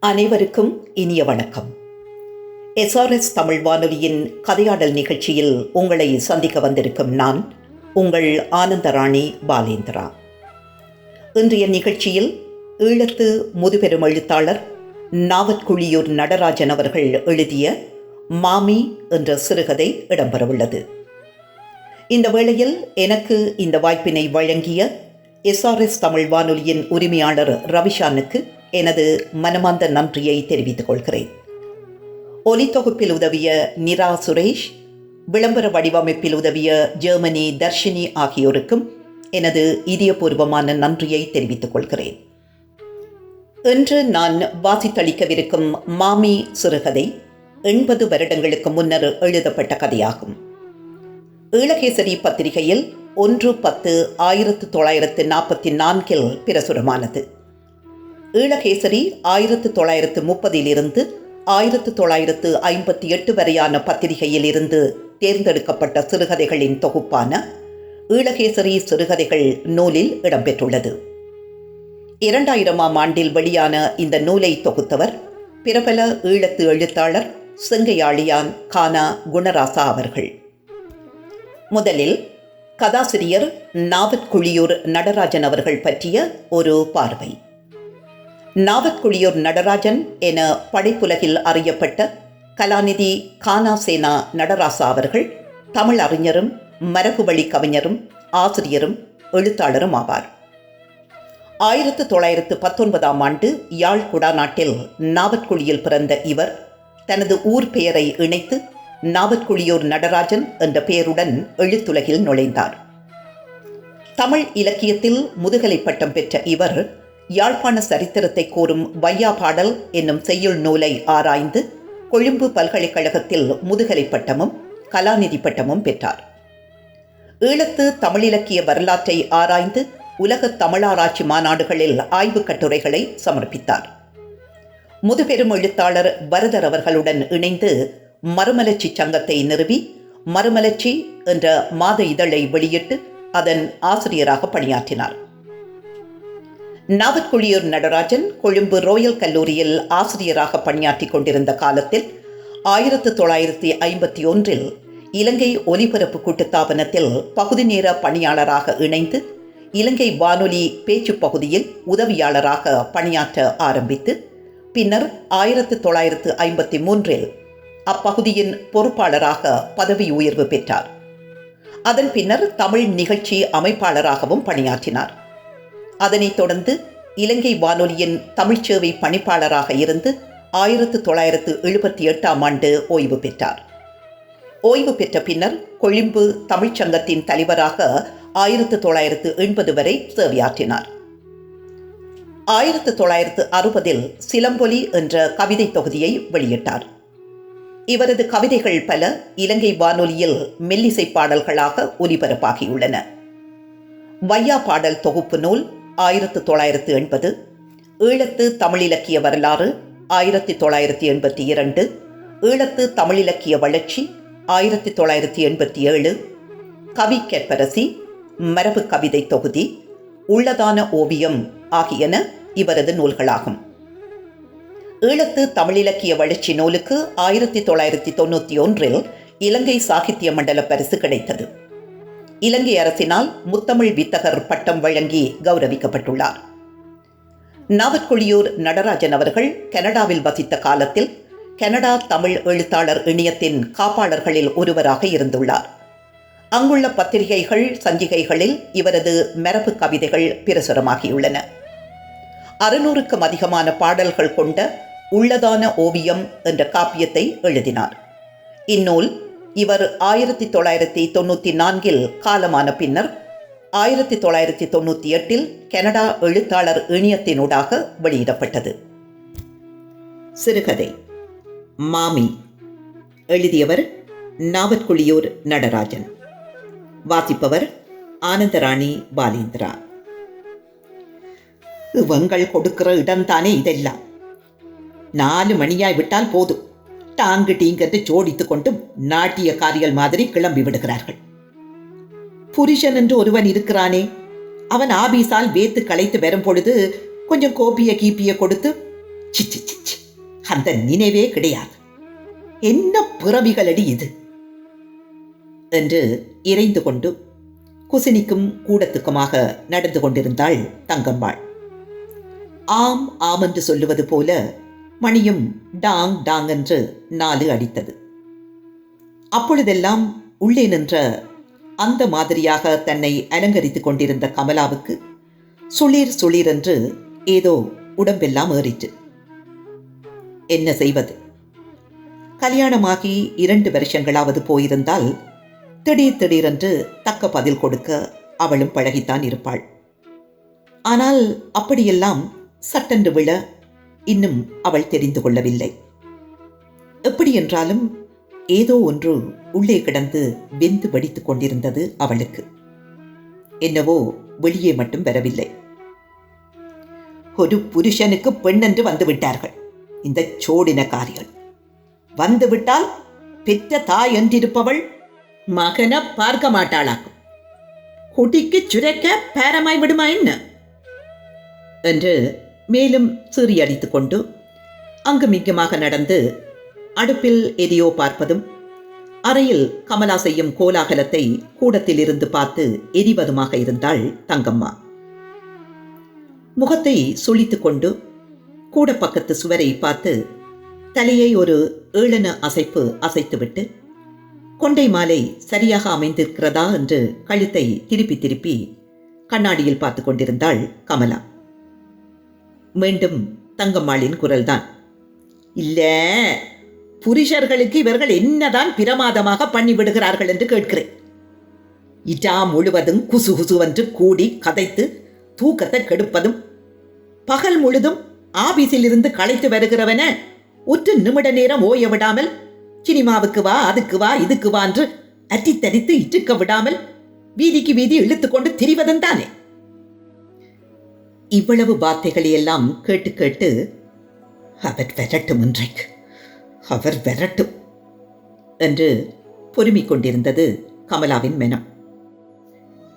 அனைவருக்கும் இனிய வணக்கம். எஸ்ஆர்எஸ் தமிழ் வானொலியின் கதையாடல் நிகழ்ச்சியில் உங்களை சந்திக்க வந்திருக்கும் நான் உங்கள் ஆனந்தராணி பாலேந்திரா. இன்றைய நிகழ்ச்சியில் ஈழத்து முதுபெரும் எழுத்தாளர் நாவற்குழியூர் நடராஜன் அவர்கள் எழுதிய மாமி என்ற சிறுகதை இடம்பெறவுள்ளது. இந்த வேளையில் எனக்கு இந்த வாய்ப்பினை வழங்கிய எஸ்ஆர்எஸ் தமிழ் வானொலியின் உரிமையாளர் ரவிஷானுக்கு எனது மனமார்ந்த நன்றியை தெரிவித்துக் கொள்கிறேன். ஒலித்தொகுப்பில் உதவிய நிரா சுரேஷ் விளம்பர வடிவமைப்பில் உதவிய ஜெர்மனி தர்ஷினி ஆகியோருக்கும் எனது இதயபூர்வமான நன்றியை தெரிவித்துக் கொள்கிறேன். இன்று நான் வாசித்தளிக்கவிருக்கும் மாமி சிறுகதை எண்பது வருடங்களுக்கு முன்னர் எழுதப்பட்ட கதையாகும். ஈழகேசரி பத்திரிகையில் ஒன்று பத்து ஆயிரத்து தொள்ளாயிரத்து நாற்பத்தி நான்கில் பிரசுரமானது. ஈழகேசரி ஆயிரத்து தொள்ளாயிரத்து முப்பதிலிருந்து ஆயிரத்து தொள்ளாயிரத்து ஐம்பத்தி எட்டு வரையான பத்திரிகையில் இருந்து தேர்ந்தெடுக்கப்பட்ட சிறுகதைகளின் தொகுப்பான ஈழகேசரி சிறுகதைகள் நூலில் இடம்பெற்றுள்ளது. இரண்டாயிரமாம் ஆண்டில் வெளியான இந்த நூலை தொகுத்தவர் பிரபல ஈழத்து எழுத்தாளர் செங்கையாளியான் கானா குணராசா அவர்கள். முதலில் கதாசிரியர் நாவற்குழியூர் நடராஜன் அவர்கள் பற்றிய ஒரு பார்வை. நாவற்குழியூர் நடராஜன் என படைப்புலகில் அறியப்பட்ட கலாநிதி கானாசேனா நடராசா அவர்கள் தமிழ் அறிஞரும் மரபுவழி கவிஞரும் ஆசிரியரும் எழுத்தாளரும் ஆவார். ஆயிரத்து தொள்ளாயிரத்து பத்தொன்பதாம் ஆண்டு யாழ் குடாநாட்டில் நாவற்குழியில் பிறந்த இவர் தனது ஊர் பெயரை இணைத்து நாவற்குழியூர் நடராஜன் என்ற பெயருடன் எழுத்துலகில் நுழைந்தார். தமிழ் இலக்கியத்தில் முதுகலை பட்டம் பெற்ற இவர் யாழ்ப்பாண சரித்திரத்தை கூறும் வையா பாடல் என்னும் செய்யுள் நூலை ஆராய்ந்து கொழும்பு பல்கலைக்கழகத்தில் முதுகலை பட்டமும் கலாநிதி பட்டமும் பெற்றார். ஈழத்து தமிழிலக்கிய வரலாற்றை ஆராய்ந்து உலக தமிழாராய்ச்சி மாநாடுகளில் ஆய்வுக் கட்டுரைகளை சமர்ப்பித்தார். முதுபெரும் எழுத்தாளர் பரதர் அவர்களுடன் இணைந்து மறுமலர்ச்சி சங்கத்தை நிறுவி மறுமலர்ச்சி என்ற மாத இதழை வெளியிட்டு அதன் ஆசிரியராக பணியாற்றினார். நாவற்குழியூர் நடராஜன் கொழும்பு ரோயல் கல்லூரியில் ஆசிரியராக பணியாற்றிக் கொண்டிருந்த காலத்தில் ஆயிரத்து தொள்ளாயிரத்தி ஐம்பத்தி ஒன்றில் இலங்கை ஒலிபரப்பு கூட்டுத்தாபனத்தில் பகுதி நேர பணியாளராக இணைந்து இலங்கை வானொலி பேச்சு பகுதியில் உதவியாளராக பணியாற்ற ஆரம்பித்து பின்னர் ஆயிரத்து தொள்ளாயிரத்து ஐம்பத்தி மூன்றில் அப்பகுதியின் பொறுப்பாளராக பதவி உயர்வு பெற்றார். அதன் பின்னர் தமிழ் நிகழ்ச்சி அமைப்பாளராகவும் பணியாற்றினார். அதனைத் தொடர்ந்து இலங்கை வானொலியின் தமிழ்ச்சேவை பணிப்பாளராக இருந்து ஆயிரத்து தொள்ளாயிரத்து எழுபத்தி எட்டாம் ஆண்டு ஓய்வு பெற்றார். ஓய்வு பெற்ற பின்னர் கொழும்பு தமிழ்ச்சங்கத்தின் தலைவராக ஆயிரத்து தொள்ளாயிரத்து எண்பது வரை சேவையாற்றினார். ஆயிரத்து தொள்ளாயிரத்து அறுபதில் சிலம்பொலி என்ற கவிதை தொகுதியை வெளியிட்டார். இவரது கவிதைகள் பல இலங்கை வானொலியில் மெல்லிசை பாடல்களாக ஒலிபரப்பாகியுள்ளன. வையா பாடல் தொகுப்பு நூல் ஆயிரத்து தொள்ளாயிரத்து எண்பது. ஈழத்து தமிழிலக்கிய வரலாறு ஆயிரத்தி தொள்ளாயிரத்தி எண்பத்தி இரண்டு. ஈழத்து தமிழிலக்கிய வளர்ச்சி ஆயிரத்தி தொள்ளாயிரத்தி எண்பத்தி ஏழு. கவி கெப்பரசி மரபு கவிதை தொகுதி உள்ளதான ஓவியம் ஆகியன இவரது நூல்களாகும். ஈழத்து தமிழிலக்கிய வளர்ச்சி நூலுக்கு ஆயிரத்தி தொள்ளாயிரத்தி தொண்ணூற்றி ஒன்றில் இலங்கை சாகித்ய மண்டல பரிசு கிடைத்தது. இலங்கை அரசினால் முத்தமிழ் வித்தகர் பட்டம் வழங்கி கௌரவிக்கப்பட்டுள்ளார். நாவற்குழியூர் நடராஜன் அவர்கள் கனடாவில் வசித்த காலத்தில் கனடா தமிழ் எழுத்தாளர் இணையத்தின் காப்பாளர்களில் ஒருவராக இருந்துள்ளார். அங்குள்ள பத்திரிகைகள் சஞ்சிகைகளில் இவரது மரபு கவிதைகள் பிரசுரமாகியுள்ளன. அறுநூறுக்கும் அதிகமான பாடல்கள் கொண்ட உள்ளதான ஓவியம் என்ற காப்பியத்தை எழுதினார். இந்நூல் இவர் ஆயிரத்தி தொள்ளாயிரத்தி தொண்ணூற்றி நான்கில் காலமான பின்னர் ஆயிரத்தி தொள்ளாயிரத்தி தொண்ணூற்றி எட்டில் கனடா எழுத்தாளர் இணையத்தினூடாக வெளியிடப்பட்டது. சிறுகதை. மாமி. எழுதியவர் நாவற்குழியூர் நடராஜன். வாசிப்பவர் ஆனந்தராணி பாலேந்திரா. இவங்கள் கொடுக்கிற இடம்தானே இதெல்லாம். நாலு மணியாய் விட்டால் போதும். டாங்கு டீங்கென்று ஜோடித்துக் கொண்டு நாட்டியக்காரிகள் மாதிரி கிளம்பி விடுகிறார்கள். புருஷன் என்று ஒருவன் இருக்கிறானே அவன் ஆபீஸால் வேத்து களைத்து வரும் பொழுது கொஞ்சம் கோப்பிய கீப்பிய கொடுத்து சிச்சி சிச்சி அந்த நினைவே கிடையாது. என்ன பிறவிகளடி இது? என்று இறைந்து கொண்டு குசினிக்கும் கூடத்துக்குமாக நடந்து கொண்டிருந்தாள் தங்கம்மாள். ஆம் ஆம் என்று சொல்லுவது போல மணியும் டாங் டாங் என்று நாலு அடித்தது. அப்பொழுதெல்லாம் உள்ளே நின்ற அந்த மாதிரியாக தன்னை அலங்கரித்துக் கொண்டிருந்த கமலாவுக்கு சுளிர் சுளீர் என்று ஏதோ உடம்பெல்லாம் ஏறிற்று. என்ன செய்வது? கல்யாணமாகி இரண்டு வருஷங்களாவது போயிருந்தால் திடீர் திடீரென்று தக்க பதில் கொடுக்க அவளும் பழகித்தான் இருப்பாள். ஆனால் அப்படியெல்லாம் சட்டென்று விழ இன்னும் அவள் தெரிந்து கொள்ளவில்லை. எப்படி என்றாலும் ஏதோ ஒன்று உள்ளே கிடந்து வெந்து வடித்துக் கொண்டிருந்தது அவளுக்கு. என்னவோ வெளியே மட்டும் வரவில்லை. ஒரு புருஷனுக்கு பெண் என்று வந்து இந்த சோடினக்காரிகள் வந்துவிட்டால் பெற்ற தாய் என்றிருப்பவள் மகனை பார்க்க மாட்டாளாக்கும். குடிக்கு சுரக்க பேரமாய் விடுமா என்ன? என்று மேலும் சீறியடித்து கொண்டு அங்குமிங்குமாக நடந்து அடுப்பில் எதையோ பார்ப்பதும் அறையில் கமலா செய்யும் கோலாகலத்தை கூடத்தில் இருந்து பார்த்து எரிவதுமாக இருந்தாள் தங்கம்மா. முகத்தை சுளித்துக் கொண்டு கூட பக்கத்து சுவரை பார்த்து தலையை ஒரு ஏளன அசைப்பு அசைத்துவிட்டு கொண்டை மாலை சரியாக அமைந்திருக்கிறதா? என்று கழுத்தை திருப்பி திருப்பி கண்ணாடியில் பார்த்து கொண்டிருந்தாள் கமலா. மீண்டும் தங்கம்மாளின் குரல்தான். இல்ல புருஷர்களுக்கு இவர்கள் என்னதான் பிரமாதமாக பண்ணி விடுகிறார்கள் என்று கேட்கிறேன். இடா முழுவதும் குசு குசுவென்று கூடி கதைத்து தூக்கத்தை கெடுப்பதும் பகல் முழுதும் ஆபீஸில் இருந்து களைத்து வருகிறவன ஒற்று நிமிட நேரம் ஓய விடாமல் சினிமாவுக்கு வா அதுக்கு வா இதுக்கு வா என்று அட்டித்தடித்து இட்டுக்க விடாமல் வீதிக்கு வீதி இழுத்துக்கொண்டு திரிவதும் தானே. இவ்வளவு வார்த்தைகளை எல்லாம் கேட்டு கேட்டு அவர் விரட்டும் இன்றைக்கு. அவர் விரட்டும் என்று பொறுமிக் கொண்டிருந்தது கமலாவின் மனம்.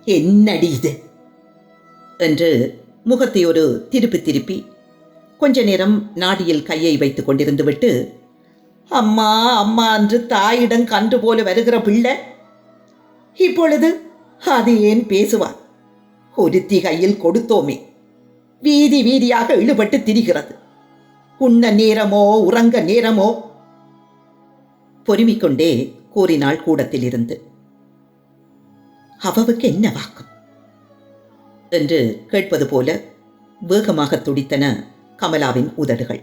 என்னடி இது? என்று முகத்தை ஒரு திருப்பி திருப்பி கொஞ்ச நேரம் நாடியில் கையை வைத்துக் கொண்டிருந்து விட்டு அம்மா அம்மா என்று தாயிடம் கன்று போல வருகிற பிள்ளை இப்பொழுது அது ஏன் பேசுவார். ஒருத்தி கையில் கொடுத்தோமே. வீதி வீதியாக இழுபட்டு திரிகிறது. உண்ண நேரமோ உறங்க நேரமோ? பொறுமிக்கொண்டே கூறினாள் கூடத்தில் இருந்து அவவுக்கு என்ன வாக்கம் என்று கேட்பது போல வேகமாக துடித்தன கமலாவின் உதடுகள்.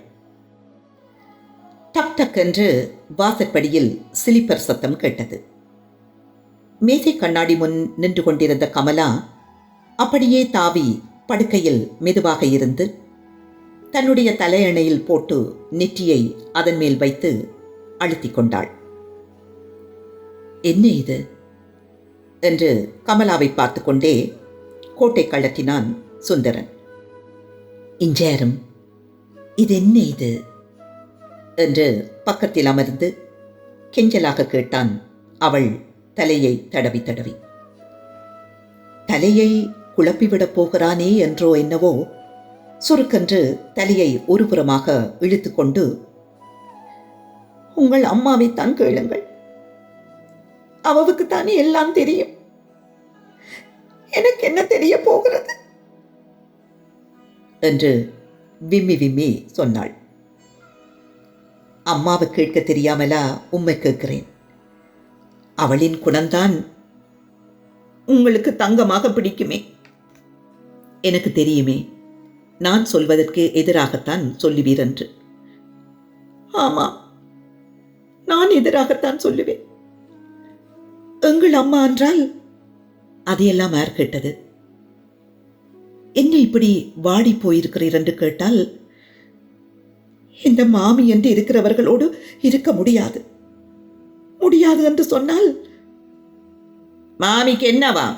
டக் டக் என்று வாசற்படியில் சிலிப்பர் சத்தம் கேட்டது. மேசை கண்ணாடி முன் நின்று கொண்டிருந்த கமலா அப்படியே தாவி படுக்கையில் மெதுவாக இருந்து தன்னுடைய தலையணையில் போட்டு நெற்றியை அதன் மேல் வைத்து அழுத்திக் கொண்டாள். என்ன இது? என்று கமலாவை பார்த்து கொண்டே கோட்டை கழட்டினான் சுந்தரன். இஞ்சேரும் இது என்ன இது? என்று பக்கத்தில் அமர்ந்து கெஞ்சலாக கேட்டான் அவள் தலையை தடவி தடவி. தலையை குழப்பிவிடப் போகிறானே என்றோ என்னவோ? சுருக்கென்று தலையை ஒருபுறமாக இழுத்துக்கொண்டு உங்கள் அம்மாவைத்தான் கேளுங்கள். அவவுக்குத்தானே எல்லாம் தெரியும். எனக்கு என்ன தெரிய போகிறது? என்று விம்மி விம்மி சொன்னாள். அம்மாவை கேட்க தெரியாமலா உம்மை கேட்கிறேன். அவளின் குணம்தான் உங்களுக்கு தங்கமாக பிடிக்குமே. எனக்கு தெரியுமே. நான் சொல்வதற்கு எதிராகத்தான் சொல்லுவீர் என்று. ஆமாம் நான் எதிராகத்தான் சொல்லுவேன். எங்கள் அம்மா என்றால்? அதையெல்லாம் யார் கேட்டது? என்ன இப்படி வாடி போயிருக்கிறீர் என்று கேட்டால் இந்த மாமி என்று இருக்கிறவர்களோடு இருக்க முடியாது. முடியாது என்று சொன்னால் மாமிக்கு என்னவா?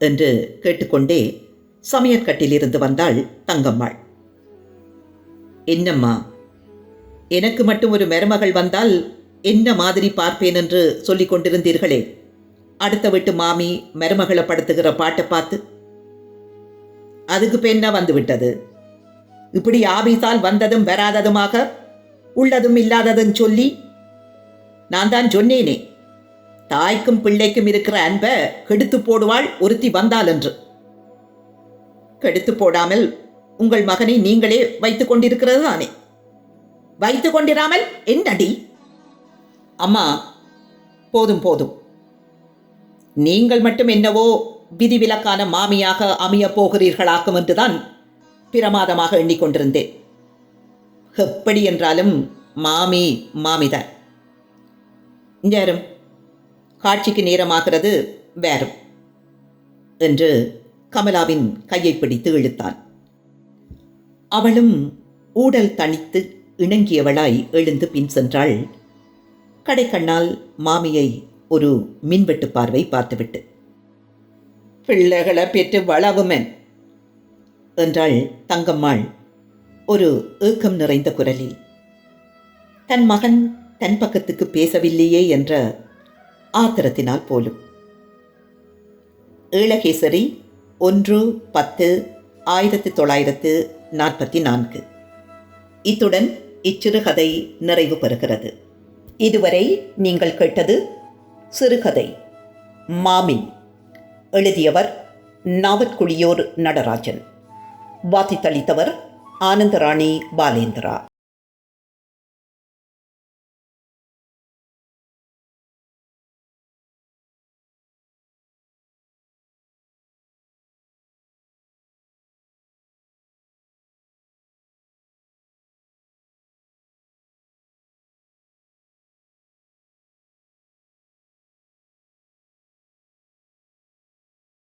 என்று கேட்டுக்கொண்டே சமையற்கட்டிலிருந்து வந்தாள் தங்கம்மாள். என்னம்மா எனக்கு மட்டும் ஒரு மருமகள் வந்தால் என்ன மாதிரி பார்ப்பேன் என்று சொல்லிக் கொண்டிருந்தீர்களே? அடுத்த வீட்டு மாமி மருமகளை படுத்துகிற பாட்டை பார்த்து அதுக்கு பெண்ணா வந்துவிட்டது? வந்து விட்டது இப்படி ஆபீஸால் வந்ததும் வராததுமாக உள்ளதும் இல்லாததும் சொல்லி நான் தான் சொன்னேனே. தாய்க்கும் பிள்ளைக்கும் இருக்கிற அன்பை கெடுத்து போடுவாள் ஒருத்தி வந்தால் என்று கெடுத்து போடாமல் உங்கள் மகனை நீங்களே வைத்துக் கொண்டிருக்கிறது தானே? வைத்துக் கொண்டிராமல் என்னடி? அம்மா போதும் போதும். நீங்கள் மட்டும் என்னவோ விதிவிலக்கான மாமியாக அமையப் போகிறீர்களாக்கும் என்றுதான் பிரமாதமாக எண்ணிக்கொண்டிருந்தேன். எப்படி என்றாலும் மாமி மாமிதான் யாரும் காட்சிக்கு நேரமாகிறது வேறும் என்று கமலாவின் கையை பிடித்து இழுத்தான். அவளும் ஊடல் தணித்து இணங்கியவளாய் எழுந்து பின் சென்றாள். கடைக்கண்ணால் மாமியை ஒரு மின்வெட்டு பார்வை பார்த்துவிட்டு பிள்ளைகளை பெற்று வளவுமென் என்றாள் தங்கம்மாள் ஒரு ஏக்கம் நிறைந்த குரலில். தன் மகன் தன் பக்கத்துக்கு பேசவில்லையே என்ற ஆத்திரத்தினால் போலும். ஏழகேசரி ஒன்று பத்து ஆயிரத்தி தொள்ளாயிரத்து நாற்பத்தி நான்கு. இத்துடன் இச்சிறுகதை நிறைவு பெறுகிறது. இதுவரை நீங்கள் கேட்டது சிறுகதை மாமி எழுதியவர் நாவற்குழியோர் நடராஜன். வாசித்தளித்தவர் ஆனந்தராணி பாலேந்திரா.